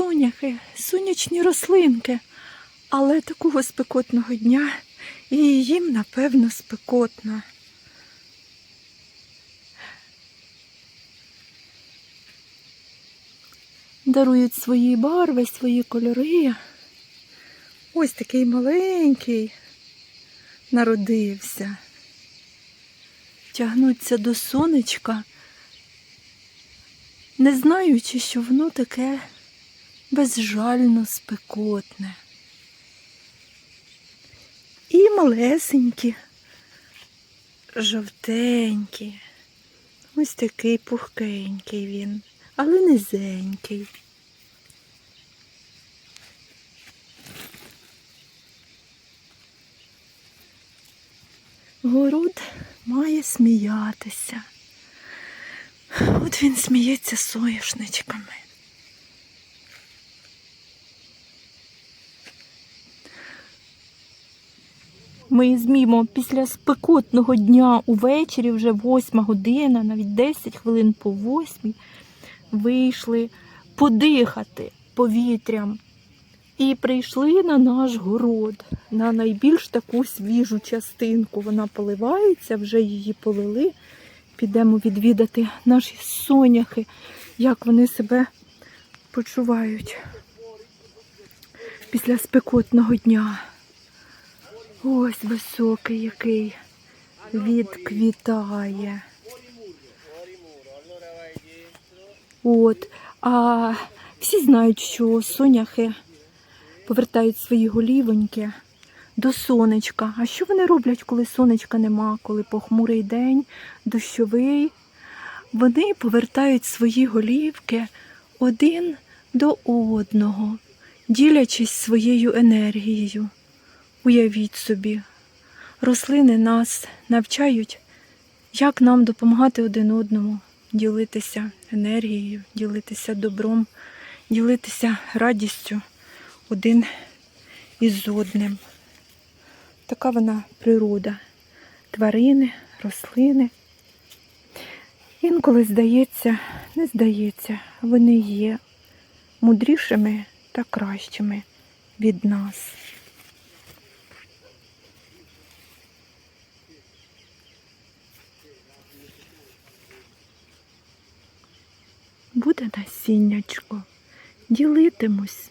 соняхи, сонячні рослинки, але такого спекотного дня і їм, напевно, спекотно. Дарують свої барви, свої кольори. Ось такий маленький народився. Тягнуться до сонечка, не знаючи, що воно таке безжально спекотне. І малесенькі, жовтенькі. Ось такий пухкенький він, але низенький. Город має сміятися. От він сміється соняшничками. Ми змімо після спекотного дня увечері, вже восьма година, навіть 10 хвилин по восьмій, вийшли подихати повітрям і прийшли на наш город, на найбільш таку свіжу частинку. Вона поливається, вже її полили. Підемо відвідати наші соняхи, як вони себе почувають після спекотного дня. Ось високий який відквітає. От. А всі знають, що соняхи повертають свої голівоньки до сонечка. А що вони роблять, коли сонечка нема, коли похмурий день, дощовий? Вони повертають свої голівки один до одного, ділячись своєю енергією. Уявіть собі, рослини нас навчають, як нам допомагати один одному, ділитися енергією, ділитися добром, ділитися радістю один із одним. Така вона природа. Тварини, рослини. Інколи здається, не здається, вони є мудрішими та кращими від нас. Буде насіннячко, ділитимусь.